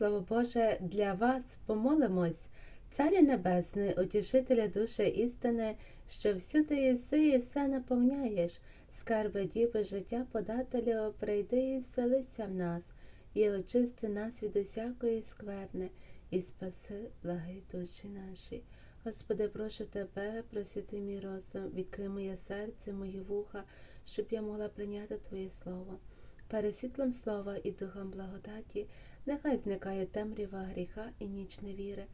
Слово Боже, для вас помолимось, Царю Небесний, утішителя душі істини, що всюди єси і все наповняєш, скарби діби життя подателю, прийди і вселися в нас, і очисти нас від усякої скверни, і спаси благи душі наші. Господи, прошу Тебе, просвіти мій розум, відкрий моє серце, мої вуха, щоб я могла прийняти Твоє Слово. Перед світлом слова і духом благодаті, нехай зникає темрява гріха і ніч невіри,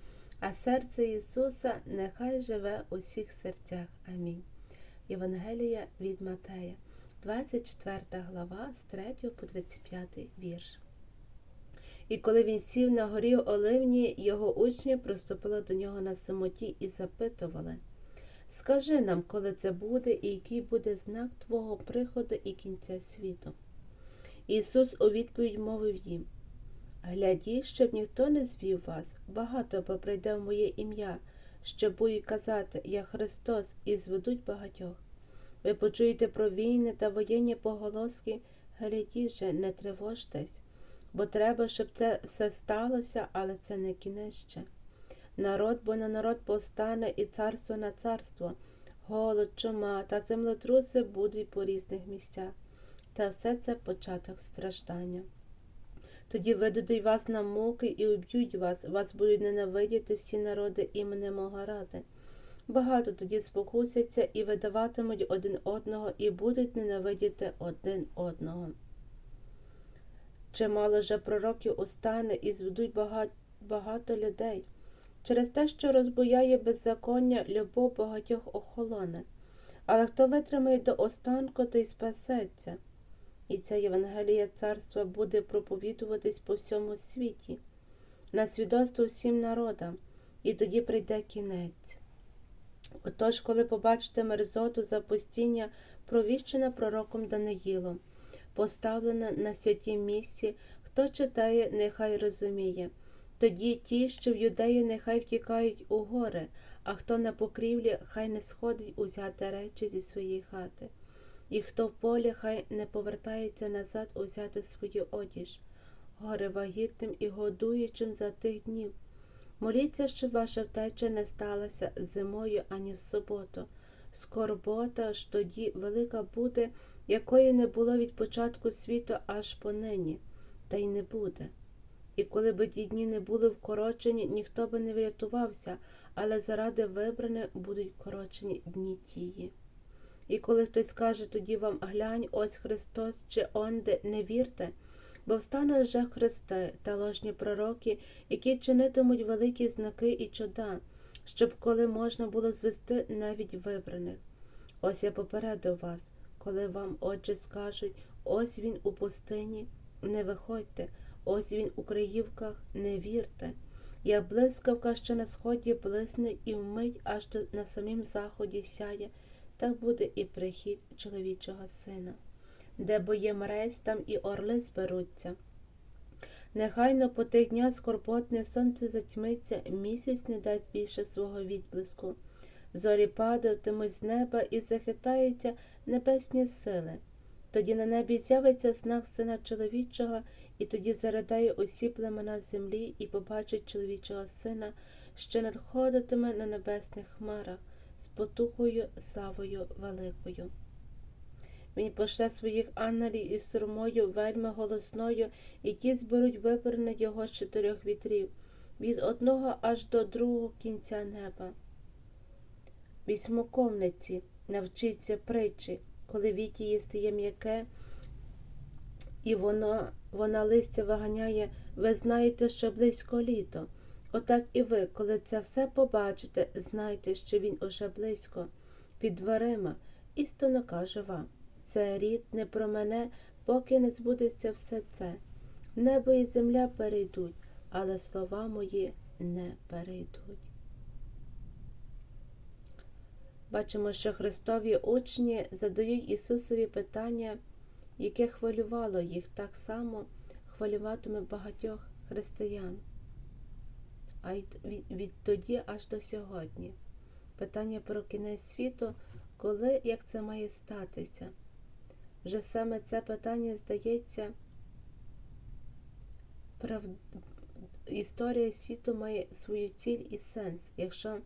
а серце Ісуса нехай живе у всіх серцях. Амінь. Євангелія від Матея, 24 глава, з 3 по 35 вірш. І коли він сів на горі Оливні, його учні приступили до нього на самоті і запитували Скажи нам, коли це буде, і який буде знак Твого приходу і кінця світу. Ісус у відповідь мовив їм Глядіть, щоб ніхто не звів вас, багато бо прийде в моє ім'я, щоб будуть казати Я Христос, і зведуть багатьох. Ви почуєте про війни та воєнні поголоски, глядіть же, не тривожтесь, бо треба, щоб це все сталося, але це не кінець. Народ, бо на народ повстане і царство на царство, голод, чума та землетруси будуть по різних місцях та все це початок страждання. Тоді видадуть вас на муки і уб'ють вас, вас будуть ненавидіти всі народи імені мого ради. Багато тоді спокусяться і видаватимуть один одного, і будуть ненавидіти один одного. Чимало же пророків устане і зведуть багато, багато людей. Через те, що розбояє беззаконня, любов багатьох охолоне. Але хто витримає до останку, той спасеться і ця Євангелія царства буде проповідуватись по всьому світі, на свідоцтво всім народам, і тоді прийде кінець. Отож, коли побачите мерзоту запустіння, провіщена пророком Даниїлом, поставлена на святім місці, хто читає, нехай розуміє. Тоді ті, що в юдеї, нехай втікають у гори, а хто на покрівлі, хай не сходить узяти речі зі своєї хати і хто в полі, хай не повертається назад узяти свою одіж, горе вагітним і годуючим за тих днів. Моліться, щоб ваша втеча не сталася зимою ані в суботу. Скорбота ж тоді велика буде, якої не було від початку світу аж понині, та й не буде. І коли б ті дні не були вкорочені, ніхто би не врятувався, але заради вибраних будуть вкорочені дні тії. І коли хтось скаже тоді вам глянь, ось Христос чи онде, не вірте, бо встануть вже Христи та ложні пророки, які чинитимуть великі знаки і чуда, щоб коли можна було звести навіть вибраних. Ось я попередив вас, коли вам отже скажуть, ось він у пустині, не виходьте, ось він у Криївках, не вірте. Як блискавка, що на сході блисне і вмить аж на самім заході сяє так буде і прихід чоловічого сина, де бо є мресь, там і орли зберуться. Нехайно по тих днях скорботне сонце затьмиться, місяць не дасть більше свого відблиску. Зорі падатимуть з неба і захитаються небесні сили. Тоді на небі з'явиться знак сина чоловічого, і тоді заридає усі племена землі і побачить чоловічого сина, що надходитиме на небесних хмарах з потухою савою великою. Він пошле своїх ангелів із сурмою вельми голосною, і ті зберуть вибране його з чотирьох вітрів, від одного аж до другого кінця неба. Вісьмоковниці, навчіться притчі, коли вітії стає м'яке, і воно, вона листя виганяє, ви знаєте, що близько літо. Отак і ви, коли це все побачите, знайте, що він уже близько, під дверима, істинно кажу вам. Це рід не про мене, поки не збудеться все це. Небо і земля перейдуть, але слова мої не перейдуть. Бачимо, що Христові учні задають Ісусові питання, яке хвилювало їх так само, хвилюватиме багатьох християн а й відтоді аж до сьогодні. Питання про кінець світу, коли як це має статися? Вже саме це питання здається прав... історія світу має свою ціль і сенс. Якщо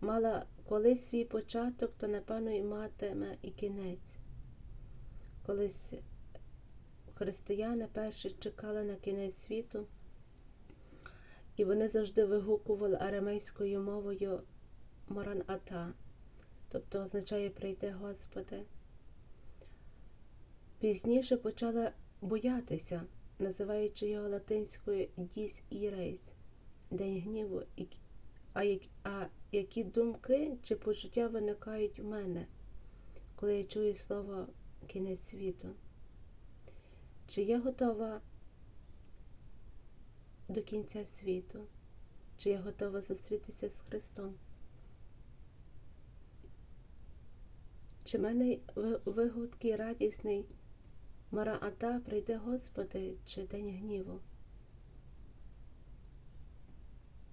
мала колись свій початок, то напевно і матиме і кінець. Колись християни перші чекали на кінець світу, і вони завжди вигукували арамейською мовою Моран Ата, тобто означає прийти Господи. Пізніше почали боятися, називаючи його латинською діс ірейс, день гніву, а, як- а які думки чи почуття виникають в мене, коли я чую слово кінець світу? Чи я готова до кінця світу? Чи я готова зустрітися з Христом? Чи в мене ви- вигуд радісний Мараата прийде Господи, чи день гніву?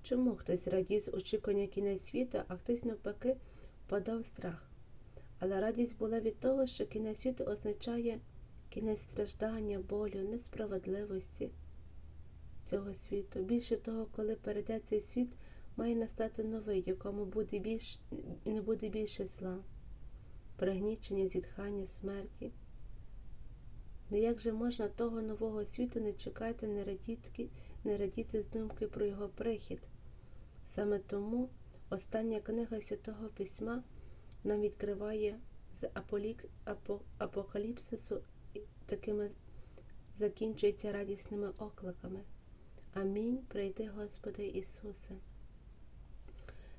Чому хтось радів очікування кінець світу, а хтось навпаки впадав страх? Але радість була від того, що кінець світу означає кінець страждання, болю, несправедливості цього світу. Більше того, коли перейде цей світ, має настати новий, якому буде більш, не буде більше зла, пригнічення, зітхання, смерті. Ну як же можна того нового світу не чекати, не радіти, не радіти думки про його прихід? Саме тому остання книга Святого Письма нам відкриває з аполік, апо, апокаліпсису такими закінчується радісними окликами. Амінь. Прийди, Господи Ісусе.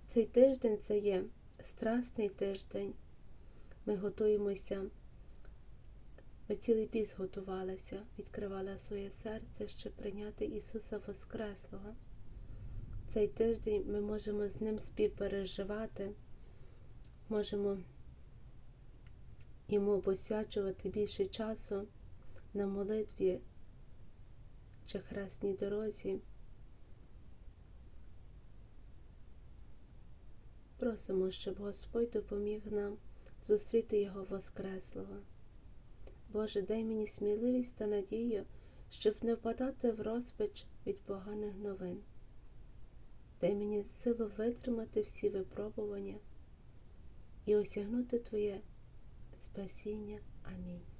Цей тиждень це є страсний тиждень. Ми готуємося. Ми цілий піс готувалися, відкривали своє серце, щоб прийняти Ісуса Воскреслого. Цей тиждень ми можемо з Ним співпереживати, можемо йому посвячувати більше часу на молитві чи хресній дорозі. Просимо, щоб Господь допоміг нам зустріти Його Воскреслого. Боже, дай мені сміливість та надію, щоб не впадати в розпач від поганих новин. Дай мені силу витримати всі випробування і осягнути Твоє спасіння. Амінь.